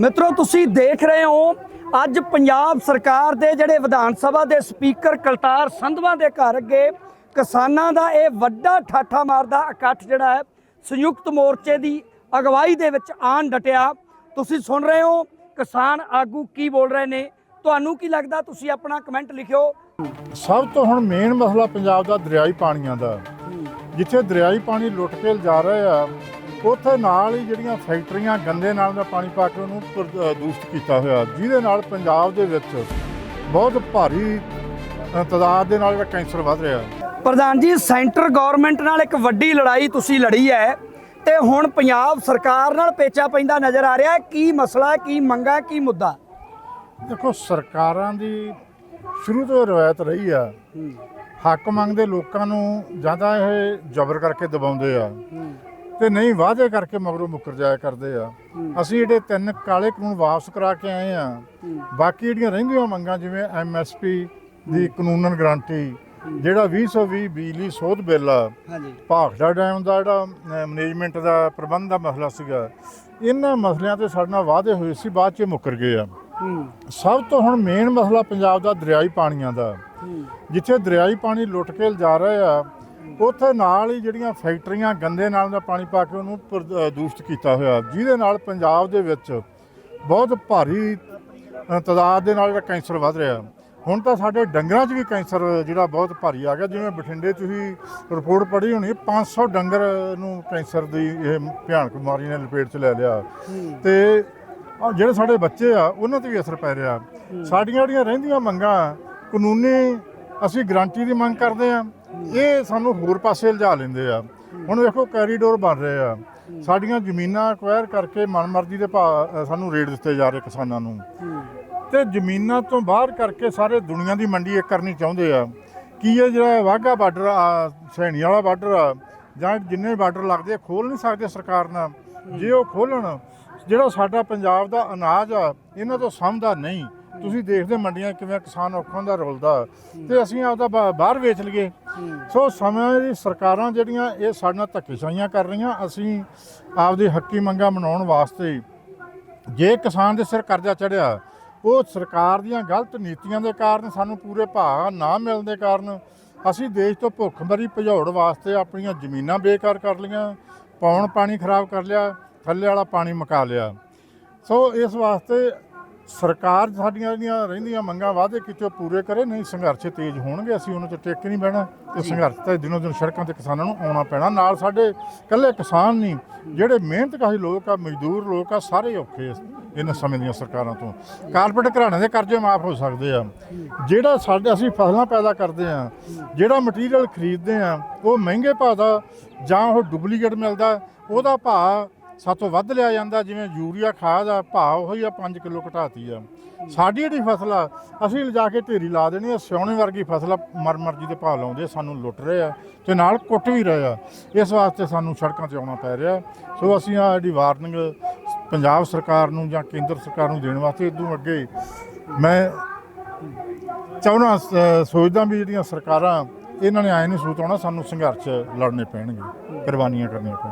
ਮਿੱਤਰੋ, ਤੁਸੀਂ ਦੇਖ ਰਹੇ ਹੋ, ਅੱਜ ਪੰਜਾਬ ਸਰਕਾਰ ਦੇ ਜਿਹੜੇ ਵਿਧਾਨ ਸਭਾ ਦੇ ਸਪੀਕਰ ਕਲਤਾਰ ਸੰਧਵਾ ਦੇ ਘਰ ਅੱਗੇ ਕਿਸਾਨਾਂ ਦਾ ਇਹ ਵੱਡਾ ਠਾਠਾ ਮਾਰਦਾ ਇਕੱਠ ਜਿਹੜਾ ਹੈ, ਸੰਯੁਕਤ ਮੋਰਚੇ ਦੀ ਅਗਵਾਈ ਦੇ ਵਿੱਚ ਆਣ ਡਟਿਆ। ਤੁਸੀਂ ਸੁਣ ਰਹੇ ਹੋ, ਕਿਸਾਨ ਆਗੂ ਕੀ ਬੋਲ ਰਹੇ ਨੇ? ਤੁਹਾਨੂੰ ਕੀ ਲੱਗਦਾ? ਤੁਸੀਂ ਆਪਣਾ ਕਮੈਂਟ ਲਿਖਿਓ। ਸਭ ਤੋਂ ਹੁਣ ਮੇਨ ਮਸਲਾ ਪੰਜਾਬ ਦਾ ਦਰਿਆਈ ਪਾਣੀਆਂ ਦਾ। ਜਿੱਥੇ ਦਰਿਆਈ ਪਾਣੀ ਲੁੱਟ ਕੇ ਜਾ ਰਹੇ ਆ ਉੱਥੇ ਨਾਲ ਹੀ ਜਿਹੜੀਆਂ ਫੈਕਟਰੀਆਂ ਗੰਦੇ ਨਾਲ ਦਾ ਪਾਣੀ ਪਾ ਕੇ ਉਹਨੂੰ ਦੂਸ਼ਿਤ ਕੀਤਾ ਹੋਇਆ। ਜਿਹਦੇ ਨਾਲ ਪੰਜਾਬ ਦੇ ਵਿੱਚ ਬਹੁਤ ਭਾਰੀ ਤਾਦਾਦ ਦੇ ਨਾਲ ਜਿਹੜਾ ਕੈਂਸਰ ਵੱਧ ਰਿਹਾ ਪ੍ਰਧਾਨ ਜੀ ਸੈਂਟਰ ਗਵਰਨਮੈਂਟ ਨਾਲ ਇੱਕ ਵੱਡੀ ਲੜਾਈ ਤੁਸੀਂ ਲੜੀ ਹੈ ਤੇ ਹੁਣ ਪੰਜਾਬ ਸਰਕਾਰ ਨਾਲ ਪੇਚਾ ਪੈਂਦਾ ਨਜ਼ਰ ਆ ਰਿਹਾ ਕੀ ਮਸਲਾ ਕੀ ਮੰਗਾ ਕੀ ਮੁੱਦਾ? ਦੇਖੋ ਸਰਕਾਰਾਂ ਦੀ ਸ਼ੁਰੂ ਤੋਂ ਰਵਾਇਤ ਰਹੀ ਆ। ਹੱਕ ਮੰਗਦੇ ਲੋਕਾਂ ਨੂੰ ਜ਼ਿਆਦਾ ਇਹ ਜ਼ਬਰ ਕਰਕੇ ਦਬਾਉਂਦੇ ਆ। ਤੇ ਨਹੀਂ ਵਾਅਦੇ ਕਰਕੇ ਮਗਰੋਂ ਮੁੱਕਰ ਜਾਇਆ ਕਰਦੇ ਆ। ਅਸੀਂ ਜਿਹੜੇ ਤਿੰਨ ਕਾਲੇ ਕਾਨੂੰਨ ਵਾਪਸ ਕਰਾ ਕੇ ਆਏ ਆ। ਬਾਕੀ ਜਿਹੜੀਆਂ ਰਹਿੰਦੀਆਂ ਮੰਗਾਂ ਜਿਵੇਂ ਐਮਐਸਪੀ ਦੀ ਕਾਨੂੰਨਨ ਗਾਰੰਟੀ ਜਿਹੜਾ 2020 ਬਿਜਲੀ ਸੋਧ ਬਿੱਲ ਆ ਹਾਂਜੀ। ਭਾਖੜਾ ਡੈਮ ਦਾ ਜਿਹੜਾ ਮੈਨੇਜਮੈਂਟ ਦਾ ਪ੍ਰਬੰਧ ਦਾ ਮਸਲਾ ਸੀਗਾ ਇਹਨਾਂ ਮਸਲਿਆਂ ਤੇ ਸਾਡੇ ਨਾਲ ਵਾਅਦੇ ਹੋਏ ਸੀ ਬਾਅਦ ਚ ਮੁੱਕਰ ਗਏ ਆ। ਸਭ ਤੋਂ ਹੁਣ ਮੇਨ ਮਸਲਾ ਪੰਜਾਬ ਦਾ ਦਰਿਆਈ ਪਾਣੀਆਂ ਦਾ। ਜਿੱਥੇ ਦਰਿਆਈ ਪਾਣੀ ਲੁੱਟ ਕੇ ਜਾ ਰਹੇ ਆ ਉੱਥੇ ਨਾਲ ਹੀ ਜਿਹੜੀਆਂ ਫੈਕਟਰੀਆਂ ਗੰਦੇ ਨਾਲ ਦਾ ਪਾਣੀ ਪਾ ਕੇ ਉਹਨੂੰ ਪ੍ਰ- ਅ, ਦੂਸ਼ਿਤ ਕੀਤਾ ਹੋਇਆ। ਜਿਹਦੇ ਨਾਲ ਪੰਜਾਬ ਦੇ ਵਿੱਚ ਬਹੁਤ ਭਾਰੀ ਤਾਦਾਦ ਦੇ ਨਾਲ ਜਿਹੜਾ ਕੈਂਸਰ ਵੱਧ ਰਿਹਾ। ਹੁਣ ਤਾਂ ਸਾਡੇ ਡੰਗਰਾਂ 'ਚ ਵੀ ਕੈਂਸਰ ਜਿਹੜਾ ਬਹੁਤ ਭਾਰੀ ਆ ਗਿਆ। ਜਿਵੇਂ ਬਠਿੰਡੇ ਤੁਸੀਂ ਰਿਪੋਰਟ ਪੜ੍ਹੀ ਹੋਣੀ 500 ਡੰਗਰ ਨੂੰ ਕੈਂਸਰ ਦੀ ਇਹ ਭਿਆਨਕ ਬਿਮਾਰੀ ਨੇ ਲਪੇਟ 'ਚ ਲੈ ਲਿਆ। ਤੇ ਜਿਹੜੇ ਸਾਡੇ ਬੱਚੇ ਆ ਉਹਨਾਂ ਤੇ ਵੀ ਅਸਰ ਪੈ ਰਿਹਾ। ਸਾਡੀਆਂ ਜਿਹੜੀਆਂ ਰਹਿੰਦੀਆਂ ਮੰਗਾਂ ਕਾਨੂੰਨੀ ਅਸੀਂ ਗਾਰੰਟੀ ਦੀ ਮੰਗ ਕਰਦੇ ਆ। ਇਹ ਸਾਨੂੰ ਹੋਰ ਪਾਸੇ ਲਿਜਾ ਲੈਂਦੇ ਆ। ਹੁਣ ਵੇਖੋ ਕੈਰੀਡੋਰ ਬਣ ਰਹੇ ਆ। ਸਾਡੀਆਂ ਜ਼ਮੀਨਾਂ ਅਕਵਾਇਰ ਕਰਕੇ ਮਨਮਰਜ਼ੀ ਦੇ ਭਾਅ ਸਾਨੂੰ ਰੇਟ ਦਿੱਤੇ ਜਾ ਰਹੇ ਕਿਸਾਨਾਂ ਨੂੰ। ਤੇ ਜ਼ਮੀਨਾਂ ਤੋਂ ਬਾਹਰ ਕਰਕੇ ਸਾਰੇ ਦੁਨੀਆ ਦੀ ਮੰਡੀ ਇੱਕ ਕਰਨੀ ਚਾਹੁੰਦੇ ਆ। ਕੀ ਇਹ ਜਿਹੜਾ ਵਾਹਗਾ ਬਾਰਡਰ ਆ ਸੈਣੀ ਵਾਲਾ ਬਾਰਡਰ ਆ ਜਾਂ ਜਿੰਨੇ ਬਾਰਡਰ ਲੱਗਦੇ ਆ, ਖੋਲ ਨਹੀਂ ਸਕਦੇ ਸਰਕਾਰ ਨਾਲ। ਜੇ ਉਹ ਖੋਲਣ ਜਿਹੜਾ ਸਾਡਾ ਪੰਜਾਬ ਦਾ ਅਨਾਜ ਆ ਇਹਨਾਂ ਤੋਂ ਸਮਝਦਾ ਨਹੀਂ। ਤੁਸੀਂ ਦੇਖਦੇ ਮੰਡੀਆਂ ਕਿਵੇਂ ਕਿਸਾਨ ਔਖਾਂ ਦਾ ਰੁਲਦਾ। ਤੇ ਅਸੀਂ ਆਪਦਾ ਬਾਹਰ ਵੇਚ ਲਈਏ। ਸੋ ਸਮੇਂ ਦੀ ਸਰਕਾਰਾਂ ਜਿਹੜੀਆਂ ਇਹ ਸਾਡੇ ਨਾਲ ਧੱਕੇਸ਼ਾਹੀਆਂ ਕਰ ਰਹੀਆਂ, ਅਸੀਂ ਆਪਦੇ ਹੱਕੀ ਮੰਗਾਂ ਮਨਾਉਣ ਵਾਸਤੇ ਜੇ ਕਿਸਾਨ ਦੇ ਸਿਰ ਕਰਜ਼ਾ ਚੜਿਆ ਉਹ ਸਰਕਾਰ ਦੀਆਂ ਗਲਤ ਨੀਤੀਆਂ ਦੇ ਕਾਰਨ ਸਾਨੂੰ ਪੂਰੇ ਭਾਅ ਨਾ ਮਿਲਣ ਦੇ ਕਾਰਨ ਅਸੀਂ ਦੇਸ਼ ਤੋਂ ਭੁੱਖਮਰੀ ਭਜਾਉਣ ਵਾਸਤੇ ਆਪਣੀਆਂ ਜ਼ਮੀਨਾਂ ਬੇਕਾਰ ਕਰ ਲਈਆਂ, ਪੌਣ ਪਾਣੀ ਖਰਾਬ ਕਰ ਲਿਆ, ਥੱਲੇ ਵਾਲਾ ਪਾਣੀ ਮੁਕਾ ਲਿਆ। ਸੋ ਇਸ ਵਾਸਤੇ ਸਰਕਾਰ ਸਾਡੀਆਂ ਜਿਹੜੀਆਂ ਰਹਿੰਦੀਆਂ ਮੰਗਾਂ ਵਾਅਦੇ ਕੀਤੇ ਉਹ ਪੂਰੇ ਕਰੇ ਨਹੀਂ ਸੰਘਰਸ਼ ਤੇਜ਼ ਹੋਣਗੇ ਅਸੀਂ ਉਹਨਾਂ 'ਚ ਟਿਕ ਨਹੀਂ ਬਹਿਣਾ ਤੇ ਸੰਘਰਸ਼ ਤਾਂ ਦਿਨੋਂ ਦਿਨ ਸੜਕਾਂ ਤੇ ਕਿਸਾਨਾਂ ਨੂੰ ਆਉਣਾ ਪੈਣਾ। ਨਾਲ ਸਾਡੇ ਇਕੱਲੇ ਕਿਸਾਨ ਨਹੀਂ ਜਿਹੜੇ ਮਿਹਨਤਕਾਰੀ ਲੋਕ ਆ ਮਜ਼ਦੂਰ ਲੋਕ ਆ ਸਾਰੇ ਔਖੇ ਇਹਨਾਂ ਸਮੇਂ ਦੀਆਂ ਸਰਕਾਰਾਂ ਤੋਂ। ਕਾਰਪੋਰੇਟ ਘਰਾਣਿਆਂ ਦੇ ਕਰਜ਼ੇ ਮਾਫ ਹੋ ਸਕਦੇ ਆ। ਜਿਹੜਾ ਸਾਡੇ ਅਸੀਂ ਫਸਲਾਂ ਪੈਦਾ ਕਰਦੇ ਆ ਜਿਹੜਾ ਮਟੀਰੀਅਲ ਖਰੀਦਦੇ ਆ ਉਹ ਮਹਿੰਗੇ ਭਾਅ ਦਾ ਜਾਂ ਉਹ ਡੁਪਲੀਕੇਟ ਮਿਲਦਾ ਉਹਦਾ ਭਾਅ ਸਾਤੋਂ ਵੱਧ ਲਿਆ ਜਾਂਦਾ ਜਿਵੇਂ ਯੂਰੀਆ ਖਾਦ ਆ ਭਾਅ ਉਹੀ ਆ 5 ਕਿਲੋ ਘਟਾਤੀ ਆ। ਸਾਡੀ ਜਿਹੜੀ ਫਸਲ ਆ ਅਸੀਂ ਲਿਜਾ ਕੇ ਢੇਰੀ ਲਾ ਦੇਣੀ ਆ ਸਿਉਣੇ ਵਰਗੀ ਫਸਲ ਆ, ਮਰ ਮਰਜ਼ੀ ਦੇ ਭਾਅ ਲਾਉਂਦੇ ਆ, ਸਾਨੂੰ ਲੁੱਟ ਰਹੇ ਆ ਤੇ ਨਾਲ ਕੁੱਟ ਵੀ ਰਹੇ ਆ। ਇਸ ਵਾਸਤੇ ਸਾਨੂੰ ਸੜਕਾਂ ਤੇ ਆਉਣਾ ਪੈ ਰਿਹਾ। ਸੋ ਅਸੀਂ ਆ ਜਿਹੜੀ ਵਾਰਨਿੰਗ ਪੰਜਾਬ ਸਰਕਾਰ ਨੂੰ ਜਾਂ ਕੇਂਦਰ ਸਰਕਾਰ ਨੂੰ ਦੇਣ ਵਾਸਤੇ ਇਦੋਂ ਅੱਗੇ ਮੈਂ ਚਾਹੁੰਦਾ ਸ- ਸੋਚਦਾ ਵੀ ਜਿਹੜੀਆਂ ਸਰਕਾਰਾਂ ਇਹਨਾਂ ਨੇ ਆਏ ਨਹੀਂ ਸੂਤ ਆਉਣਾ ਸਾਨੂੰ ਸੰਘਰਸ਼ ਲੜਨੇ ਪੈਣਗੇ ਕੁਰਬਾਨੀਆਂ ਕਰਨੀਆਂ ਪੈਣਗੀਆਂ।